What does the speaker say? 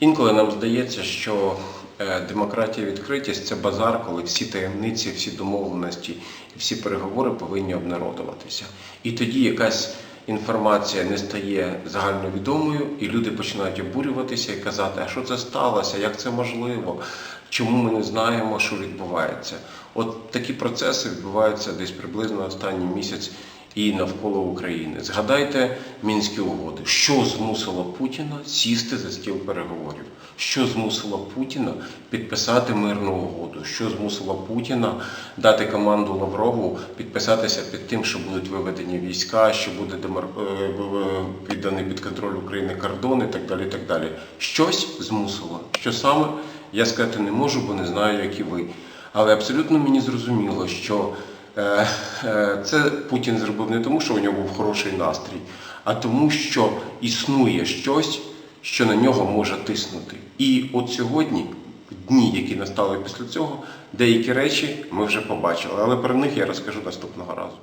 Інколи нам здається, що е, демократія відкритість це базар, коли всі таємниці, всі домовленості і всі переговори повинні обнародуватися. І тоді якась інформація не стає загальновідомою, і люди починають обурюватися і казати, а що це сталося, як це можливо, чому ми не знаємо, що відбувається. От такі процеси відбуваються десь приблизно останній місяць і навколо України. Згадайте мінські угоди, що змусило Путіна сісти за стіл переговорів, що змусило Путіна підписати мирну угоду, що змусило Путіна дати команду Лаврову підписатися під тим, що будуть виведені війська, що буде демар- е, відданий під контроль України кордон і так далі. І так далі. Щось змусило. Що саме я сказати не можу, бо не знаю, як і ви. Але абсолютно мені зрозуміло, що Це Путін зробив не тому, що у нього був хороший настрій, а тому, що існує щось, що на нього може тиснути. І от сьогодні, дні, які настали після цього, деякі речі ми вже побачили, але про них я розкажу наступного разу.